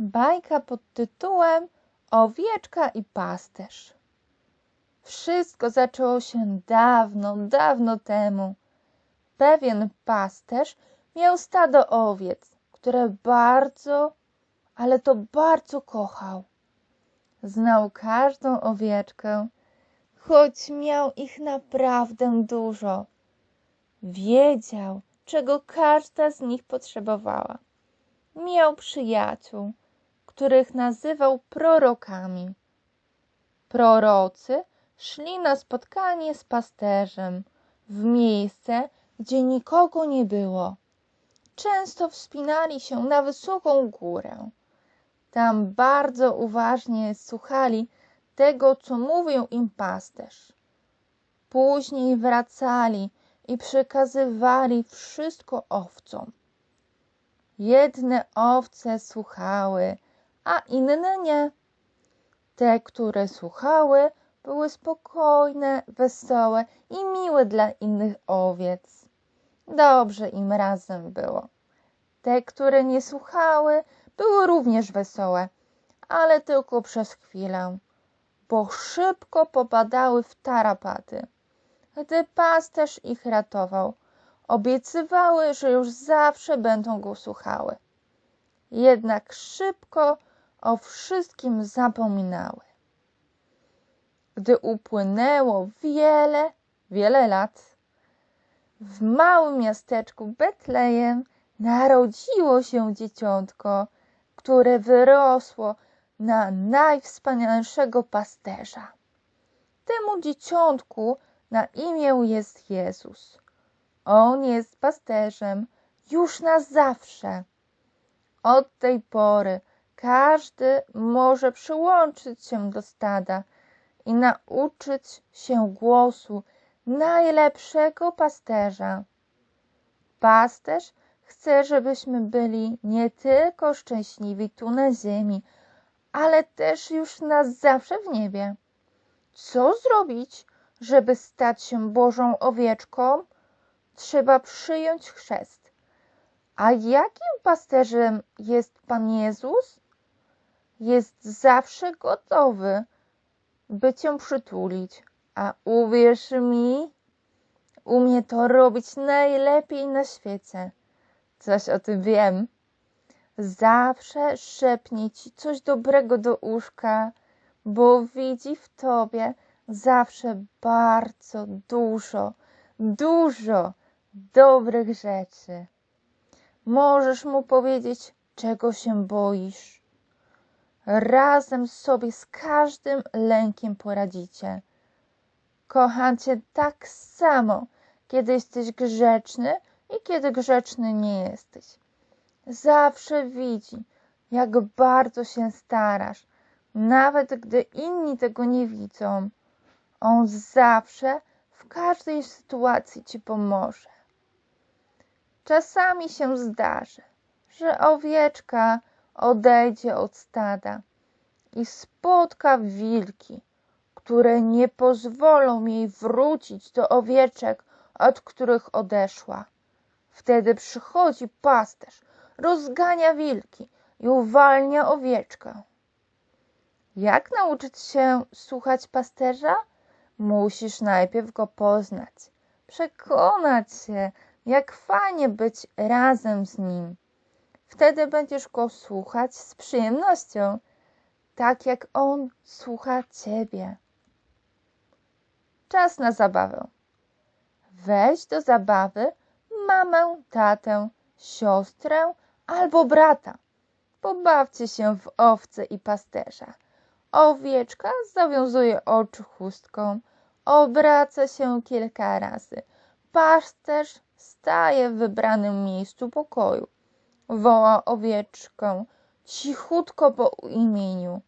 Bajka pod tytułem Owieczka i pasterz. Wszystko zaczęło się dawno, dawno temu. Pewien pasterz miał stado owiec, które bardzo, ale to bardzo kochał. Znał każdą owieczkę, choć miał ich naprawdę dużo. Wiedział, czego każda z nich potrzebowała. Miał przyjaciół, których nazywał prorokami. Prorocy szli na spotkanie z pasterzem w miejsce, gdzie nikogo nie było. Często wspinali się na wysoką górę. Tam bardzo uważnie słuchali tego, co mówił im pasterz. Później wracali i przekazywali wszystko owcom. Jedne owce słuchały, a inne nie. Te, które słuchały, były spokojne, wesołe i miłe dla innych owiec. Dobrze im razem było. Te, które nie słuchały, były również wesołe, ale tylko przez chwilę, bo szybko popadały w tarapaty. Gdy pasterz ich ratował, obiecywały, że już zawsze będą go słuchały. Jednak szybko o wszystkim zapominały. Gdy upłynęło wiele, wiele lat, w małym miasteczku Betlejem narodziło się dzieciątko, które wyrosło na najwspanialszego pasterza. Temu dzieciątku na imię jest Jezus. On jest pasterzem już na zawsze. Od tej pory każdy może przyłączyć się do stada i nauczyć się głosu najlepszego pasterza. Pasterz chce, żebyśmy byli nie tylko szczęśliwi tu na ziemi, ale też już na zawsze w niebie. Co zrobić, żeby stać się Bożą owieczką? Trzeba przyjąć chrzest. A jakim pasterzem jest Pan Jezus? Jest zawsze gotowy, by cię przytulić, a uwierz mi, umie to robić najlepiej na świecie. Coś o tym wiem. Zawsze szepnie ci coś dobrego do uszka, bo widzi w tobie zawsze bardzo dużo, dużo dobrych rzeczy. Możesz mu powiedzieć, czego się boisz. Razem sobie z każdym lękiem poradzicie. Kocham cię tak samo, kiedy jesteś grzeczny i kiedy grzeczny nie jesteś. Zawsze widzi, jak bardzo się starasz, nawet gdy inni tego nie widzą. On zawsze w każdej sytuacji ci pomoże. Czasami się zdarzy, że owieczka odejdzie od stada i spotka wilki, które nie pozwolą jej wrócić do owieczek, od których odeszła. Wtedy przychodzi pasterz, rozgania wilki i uwalnia owieczkę. Jak nauczyć się słuchać pasterza? Musisz najpierw go poznać, przekonać się, jak fajnie być razem z nim. Wtedy będziesz go słuchać z przyjemnością, tak jak on słucha ciebie. Czas na zabawę. Weź do zabawy mamę, tatę, siostrę albo brata. Pobawcie się w owce i pasterza. Owieczka zawiązuje oczy chustką, obraca się kilka razy. Pasterz staje w wybranym miejscu pokoju. Woła owieczkę cichutko po imieniu.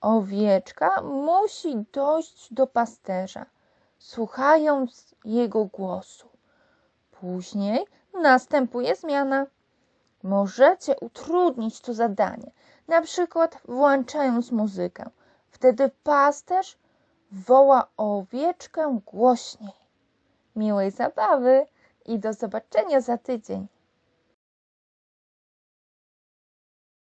Owieczka musi dojść do pasterza, słuchając jego głosu. Później następuje zmiana. Możecie utrudnić to zadanie, na przykład włączając muzykę. Wtedy pasterz woła owieczkę głośniej. Miłej zabawy i do zobaczenia za tydzień.